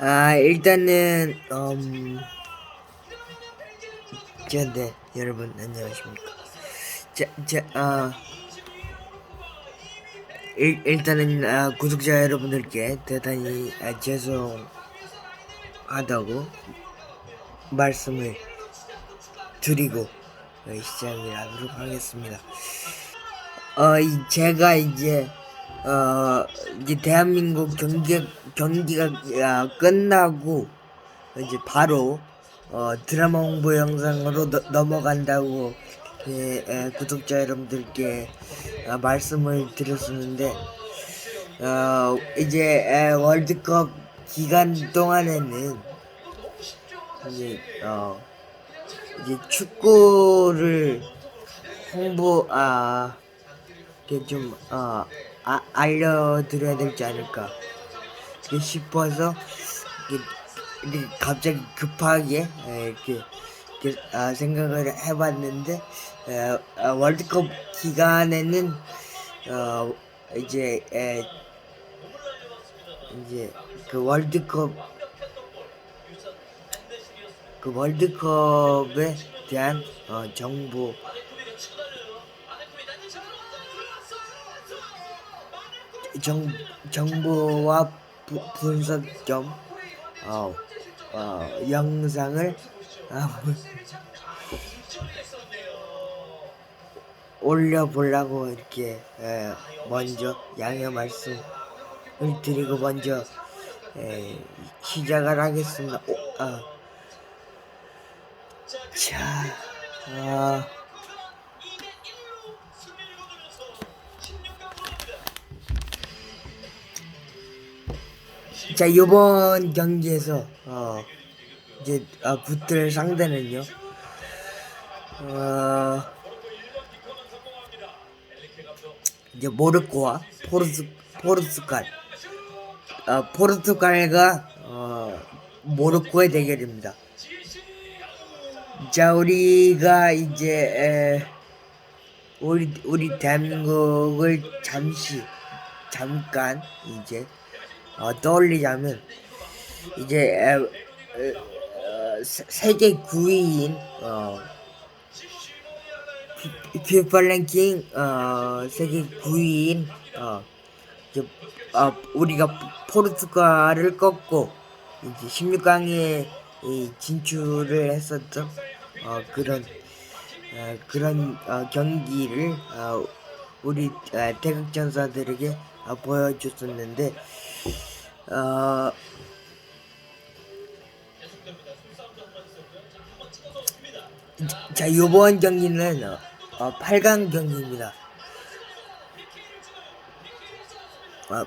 아 일단은 음 저네 여러분 안녕하십니까 자 자 아 일, 일단은 아, 구독자 여러분들께 대단히 아, 죄송하다고 말씀을 드리고 어, 시작을 하도록 하겠습니다. 어, 이 제가 이제 어 이제 대한민국 경기 경기가 아, 끝나고 이제 바로 어 드라마 홍보 영상으로 너, 넘어간다고 예, 예, 구독자 여러분들께 아, 말씀을 드렸었는데 어 이제 에, 월드컵 기간 동안에는 이제 어 이제 축구를 홍보 아 이렇게 좀 어, 아, 알려드려야 되지 않을까. 싶어서 이렇게, 갑자기 급하게 에, 이렇게, 이렇게 아, 생각을 해봤는데 에, 아, 월드컵 기간에는 어, 이제 에, 이제 그 월드컵 그 월드컵에 대한 어, 정보 정, 정보와 부, 분석 점 어, 어, 영상을 아, 올려보려고 이렇게 에, 먼저 양해 말씀을 드리고 먼저 에, 시작을 하겠습니다. 오, 아. 자, 아. 자 이번 경기에서 어 이제 어, 붙을 상대는요 어 이제 모로코와 포르투 포르투갈 어, 포르투갈과 어, 모로코의 대결입니다. 자 우리가 이제 에, 우리 우리 대한민국을 잠시 잠깐 이제 어, 떠올리자면 이제 에, 에, 어, 세- 세계 9위인 어, 피- 피파 랭킹 어, 세계 9위인 어, 이제, 어, 우리가 포르투갈을 꺾고 이제 16강에 진출을 했었던 어, 그런 어, 그런 어, 경기를 어, 우리 어, 태극전사들에게 어, 보여줬었는데 어, 자 이번 경기는 어, 어, 8강 경기입니다. 어,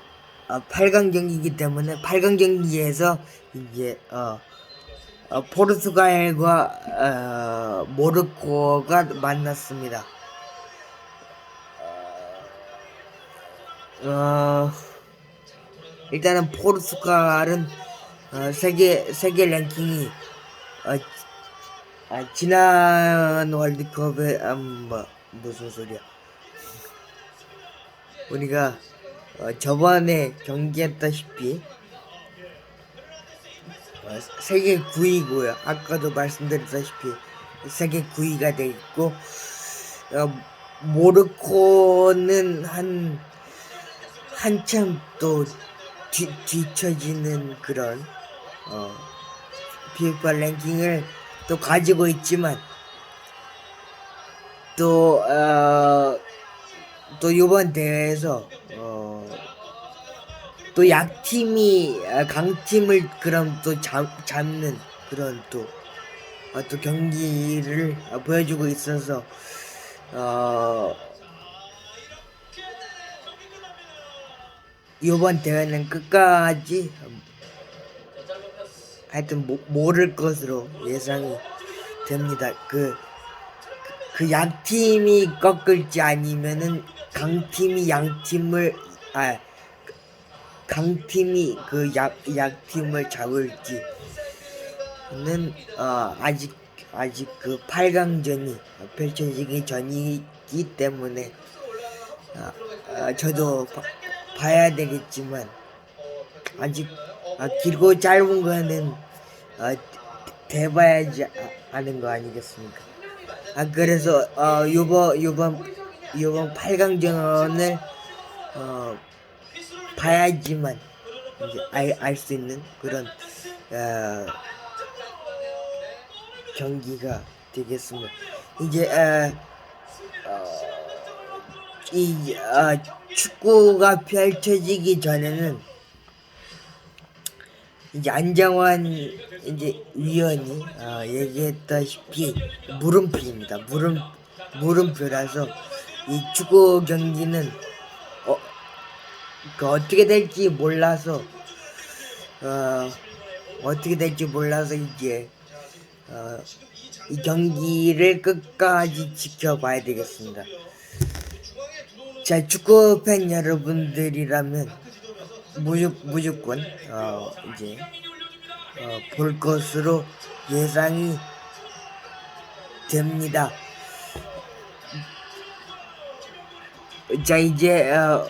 어, 8강 경기이기 때문에 8강 경기에서 이제 어, 어, 포르투갈과 어, 모로코가 만났습니다. 어, 일단은 포르투갈은 어, 세계 세계 랭킹이 어, 아, 지난 월드컵에 음, 뭐 무슨 소리야? 우리가 어, 저번에 경기했다시피 어, 세계 9위고요. 아까도 말씀드렸다시피 세계 9위가 돼 있고 어, 모로코는 한 한참 또 뒤, 뒤처지는 그런 어, 피파 랭킹을 또 가지고 있지만 또 어, 또 이번 대회에서 어, 또 약팀이 아, 강팀을 그럼 또 잡, 잡는 그런 또, 어, 또 경기를 어, 보여주고 있어서 어, 이번 대회는 끝까지 하여튼 모, 모를 것으로 예상이 됩니다. 그, 그 양팀이 꺾을지 아니면은 강팀이 양팀을, 아, 강팀이 그 약, 약팀을 잡을지는, 어, 아직, 아직 그 8강전이 펼쳐지기 전이기 때문에, 어, 어, 저도 봐, 봐야 되겠지만, 아직 아, 길고 짧은 거는 아, 대봐야지 아- 아는 거 아니겠습니까? 아 그래서 어 요번 요번 요번 8강전을 어 봐야지만 이제 알수 있는 그런 어, 경기가 되겠습니다. 이제 어, 어, 이 어, 축구가 펼쳐지기 전에는 이제 안정환 이제 위원이 어, 얘기했다시피 물음표입니다. 물음 물음표라서 이 축구 경기는 어, 그 어떻게 될지 몰라서 어, 어떻게 될지 몰라서 이제 어, 이 경기를 끝까지 지켜봐야 되겠습니다. 자 축구 팬 여러분들이라면 무조, 무조건 어, 이제 어, 볼 것으로 예상이 됩니다. 자 이제 어,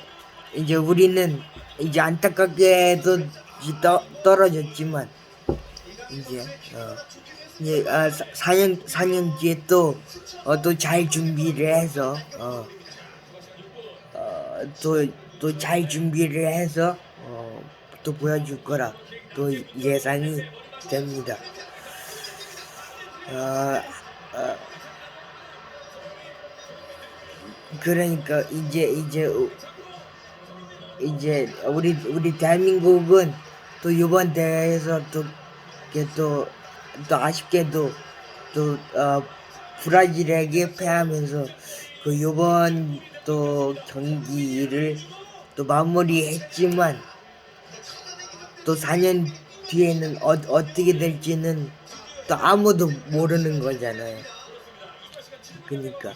이제 우리는 이제 안타깝게도 떠, 떨어졌지만 이제 어, 이제 아, 4년 4년 뒤에 또또 잘 준비를 해서 어, 또 또 잘 준비를 해서 어, 또 보여줄 거라 또 예상이 됩니다. 어, 어, 그러니까 이제 이제 우- 이제 우리 우리 대한민국은 또 이번 대회에서 또 이게 또, 또 아쉽게도 또 어, 브라질에게 패하면서 그 이번 또 경기를 또 마무리했지만 또 4년 뒤에는 어, 어떻게 될지는 또 아무도 모르는 거잖아요. 그러니까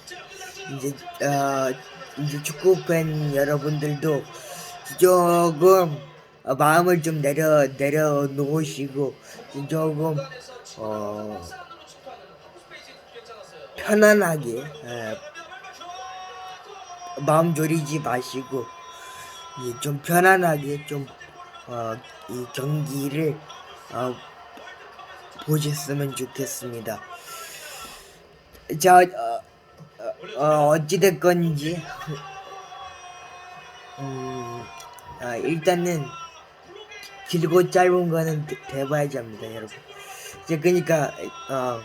이제 어, 이제 축구 팬 여러분들도 조금 어, 마음을 좀 내려 내려 놓으시고 조금 어, 편안하게 에, 마음 졸이지 마시고 좀 편안하게 좀 어, 이 경기를 어, 보셨으면 좋겠습니다. 자, 어, 어, 어, 어찌됐건지, 음, 아, 일단은 길고 짧은 거는 대- 대봐야지 합니다, 여러분. 이제 그니까, 어,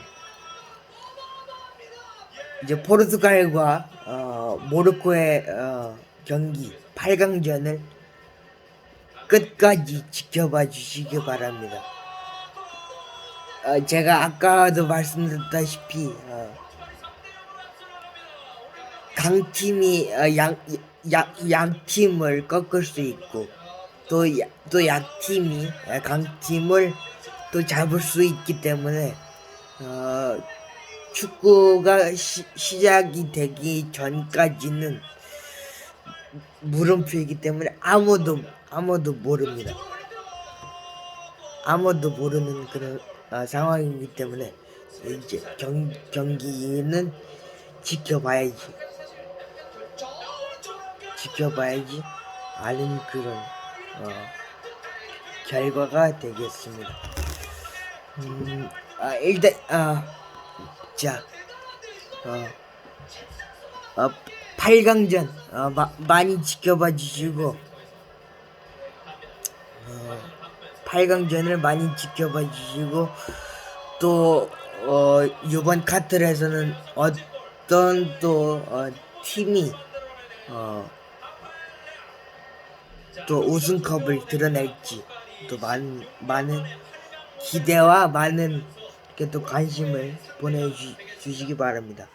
이제 포르투갈과, 어, 모로코의, 어, 경기, 8강전을 끝까지 지켜봐 주시기 바랍니다. 어, 제가 아까도 말씀드렸다시피 어, 강팀이 어, 양, 양, 양팀을 꺾을 수 있고 또, 야- 또 약팀이 어, 강팀을 또 잡을 수 있기 때문에 어, 축구가 시, 시작이 되기 전까지는 물음표이기 때문에 아무도 아무도 모릅니다. 아무도 모르는 그런 아, 상황이기 때문에 이제 경, 경기는 지켜봐야지 지켜봐야지 아는 그런 어, 결과가 되겠습니다. 음, 아, 일단 아 자 어, 어, 8강전 어, 마, 많이 지켜봐 주시고 어, 8강전을 많이 지켜봐 주시고 또 어, 이번 카트에서는 어떤 또 어, 팀이 어, 또 우승컵을 드러낼지 또 많은 많은 기대와 많은 또 관심을 보내주시기 바랍니다.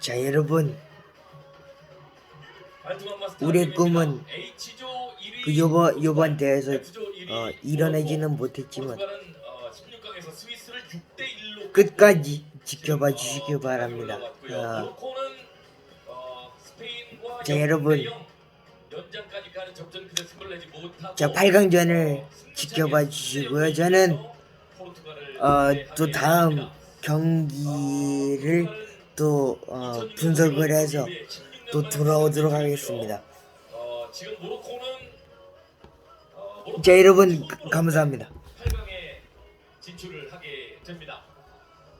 자 여러분 우리의 꿈은 그 요번 요번 대회에서 어, 이뤄내지는 못했지만 끝까지 지켜봐 주시기 바랍니다. 어, 자 여러분 자 8강전을 지켜봐 주시고요. 저는 어, 또 다음 경기를 또 어, 분석을 해서 또 돌아오도록 하겠습니다. 어, 자 여러분 가- 감사합니다. 8강에 진출을 하게 됩니다.